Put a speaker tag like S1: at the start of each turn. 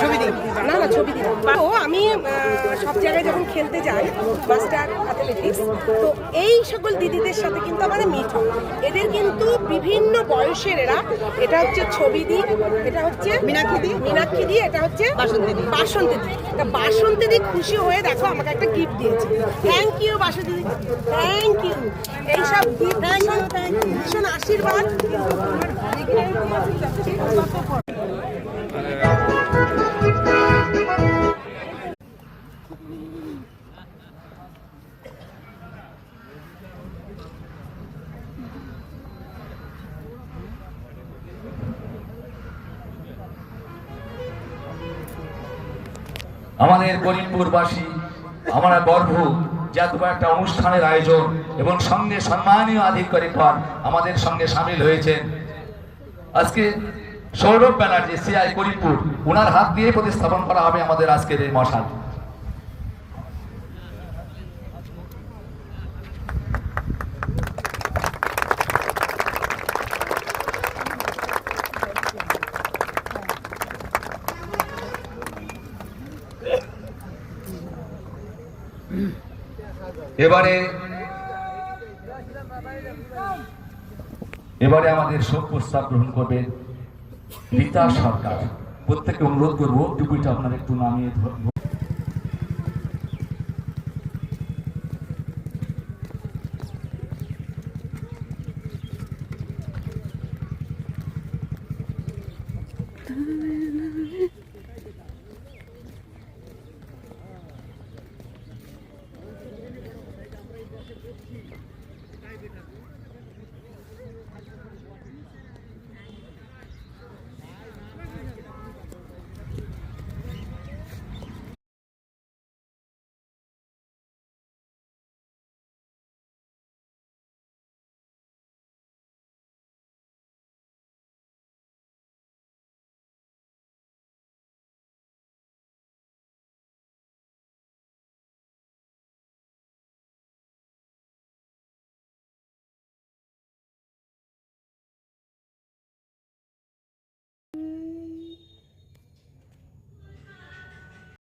S1: ছবি দিই।
S2: না না ছবি দিই। তো আমি সব জায়গায় যখন খেলতে যাই মাস্টার অ্যাথলেটিক্স তো এই সকল দিদিদের সাথে কিন্তু আমাদের মিট এদের কিন্তু বিভিন্ন বয়সের এরা। এটা হচ্ছে ছবি দি এটা হচ্ছে
S1: মীনাক্ষী দি।
S2: মীনাক্ষী দি এটা হচ্ছে
S1: বাসন্তী দি।
S2: বাসন্তী দি তা বাসন্তী দি খুশি হয়ে দেখো আমাকে একটা গিফট দিয়েছে। Thank you Basanti di thank you এইসব গিফট ভীষণ আশীর্বাদ।
S3: আমাদের করিমপুরবাসী, আমরা গর্ব যে একটা অনুষ্ঠানের আয়োজন এবং সঙ্গে সম্মানীয় আধিকারিকগণ আমাদের সঙ্গে সামিল হয়েছেন। আজকে সৌরভ ব্যানার্জি সিআই করিমপুর ওনার হাত দিয়ে প্রতিস্থাপন করা হবে আমাদের আজকের এই মশাল। এবারে এবারে আমাদের শোক প্রস্তাব গ্রহণ করবে রীতা সরকার প্রত্যেককে অনুরোধ করব টুকুইটা আপনার একটু নামিয়ে ধরবো.